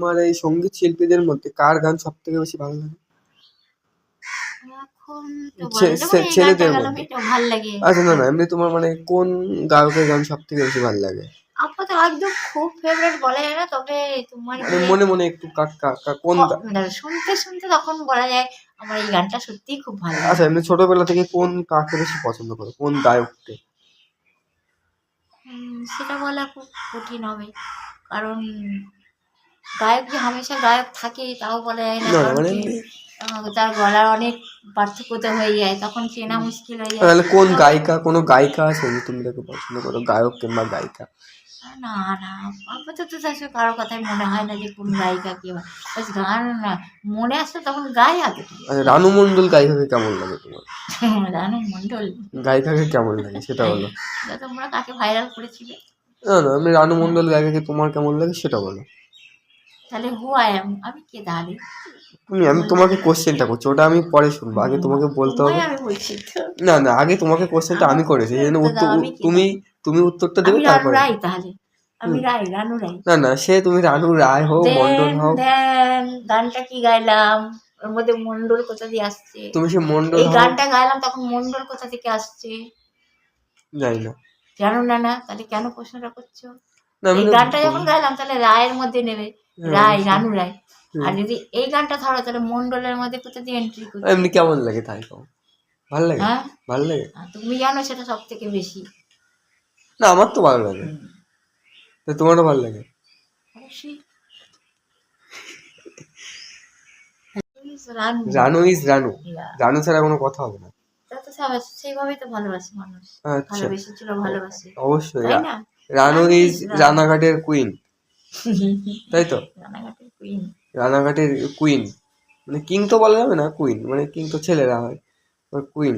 তোমার এই সংগীত শিল্পীদের মধ্যে কার গান সব থেকে বেশি ভালো লাগে? এই ছেলেদের মধ্যে। আচ্ছা না না এমনি তোমার মানে কোন গায়কের গান সব থেকে বেশি ভালো লাগে? আপাতত একদম খুব ফেভারিট বলা যায় না তবে তোমার মানে মনে মনে একটু কাক কোন মানে শুনতে শুনতে তখন বলা যায় আমার এই গানটা সত্যিই খুব ভালো লাগে। আচ্ছা এমনি ছোটবেলা থেকে কোন কাকে বেশি পছন্দ করো? কোন গায়ককে? সেটা বলা খুব কঠিন হবে কারণ গায়ক যে হামেশা গায়ক থাকে তাও বলা যায় না মানে তার গলার অনেক পার্থক্যতা হয়ে যায় তখন চেনা মুশকিল হয়ে যায়। তাহলে কোন গায়িকা কোন গায়িকা আছে তুমি তাকে পছন্দ করো গায়ক কিংবা গায়িকা? না না আপাতত তো আসলে কারোর কথাই মনে হয় না যে কোন গায়িকা কে বাস গান না মনে আসলে তখন গায়ে আগে আচ্ছা রানু মণ্ডল গায়িকাকে কেমন লাগে তোমার? রানু মন্ডল গায়িকাকে কেমন লাগে সেটা বলো। তোমরা কাকে ভাইরাল করেছিলে? না না আমি রানু মণ্ডল গায়িকাকে তোমার কেমন লাগে সেটা বলো। তাহলে হু আই এম আমি কে তাহলে? তুমি আমি তোমাকে কোশ্চেনটা করছি ওটা আমি পরে শুনব আগে তোমাকে বলতে হবে। আমি বলছি তো। না না আগে তোমাকে কোশ্চেনটা আমি করেছি এই জন্য উত্তর তুমি তুমি উত্তরটা দেবে আমি তারপরে। রাই তাহলে। আমি রাই রানু রাই না না সে তুমি রানু রায় দেন হোক। দেন গানটা কি গাইলাম? ওর মধ্যে মন্ডল কোথা দিয়ে আসছে? তুমি সে মন্ডল এই গানটা গাইলাম তখন মন্ডল কোথা থেকে আসছে? জানি না। জানো না না তাহলে কেন প্রশ্নটা করছ? না আমি এই গানটা যখন গাইলাম তাহলে রায়ের মধ্যে নেবে। রায় রানু রায়। আর যদি এই গানটা ধরো তাহলে মন্ডলের মধ্যে দিয়ে এন্ট্রি করছে এমনি কেমন লাগে তাই কও ভালো লাগে? হ্যাঁ? ভালো লাগে? তুমি জানো সেটা সব থেকে বেশি। না আমার তো ভালো লাগে। তো তোমারও ভালো লাগে? রানু। রানু ইজ রানু। রানু ছাড়া কোনো কথা হবে না। তো সেইভাবেই তো ভালোবাসে মানুষ। আচ্ছা। ভালোবেসেছিল ভালোবাসে। অবশ্যই রানু ইজ রানাঘাটের কুইন তাই তো? রানাঘাটের কুইন মানে কিং তো বলা যাবে না কুইন মানে কিং তো ছেলেরা হয়। কুইন